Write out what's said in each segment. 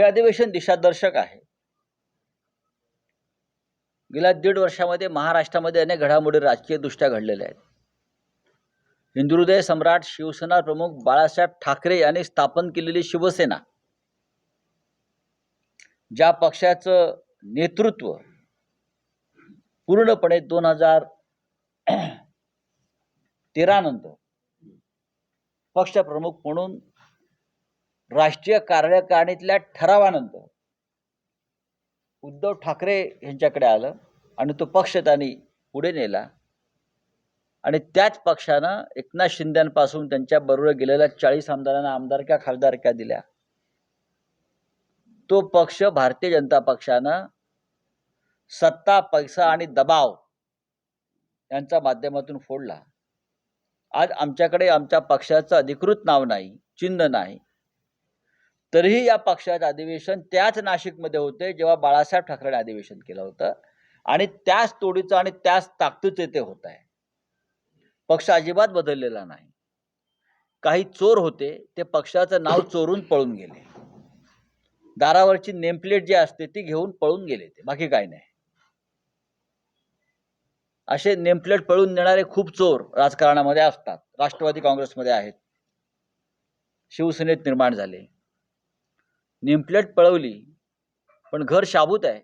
हे अधिवेशन दिशादर्शक आहे. गेल्या दीड वर्षामध्ये महाराष्ट्रामध्ये अनेक घडामोडी राजकीयदृष्ट्या घडलेल्या आहेत. हिंदुहृदय सम्राट शिवसेना प्रमुख बाळासाहेब ठाकरे यांनी स्थापन केलेली शिवसेना ज्या पक्षाचं नेतृत्व पूर्णपणे दोन हजार तेरा नंतर पक्षप्रमुख म्हणून राष्ट्रीय कार्यकारिणीतल्या ठरावानंतर उद्धव ठाकरे यांच्याकडे आलं आणि तो पक्ष त्यांनी पुढे नेला. आणि त्याच पक्षानं एकनाथ शिंद्यांपासून त्यांच्या बरोबर गेलेल्या चाळीस आमदारांना आमदारक्या खासदारक्या दिल्या. तो पक्ष भारतीय जनता पक्षानं सत्ता पैसा आणि दबाव यांच्या माध्यमातून फोडला. आज आमच्याकडे आमच्या पक्षाचं अधिकृत नाव नाही चिन्ह नाही. तरीही या पक्षाचं अधिवेशन त्याच नाशिकमध्ये होते जेव्हा बाळासाहेब ठाकरेने अधिवेशन केलं होतं. आणि त्याच तोडीचं आणि त्याच ताकदीचे ते होत आहे. पक्ष अजिबात बदललेला नाही. काही चोर होते ते पक्षाचं नाव चोरून पळून गेले. दारावरची नेमप्लेट जी असते ती घेऊन पळून गेले ते. बाकी काही नाही. असे नेमप्लेट पळून नेणारे खूप चोर राजकारणामध्ये असतात. राष्ट्रवादी काँग्रेसमध्ये आहेत. शिवसेनेत निर्माण झाले. नेमप्लेट पळवली पण घर शाबूत आहे.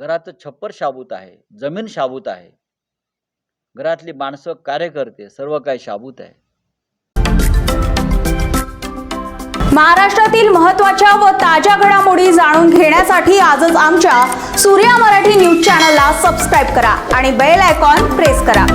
घराचं छप्पर शाबूत आहे जमीन शाबूत आहे. घरातली माणसं कार्यकर्ते सर्व काही शाबूत आहे. महाराष्ट्रातील महत्त्वाच्या व ताज्या घडामोडी जाणून घेण्यासाठी आजच आमच्या सूर्या मराठी न्यूज चॅनलला सबस्क्राईब करा आणि बेल आयकॉन प्रेस करा.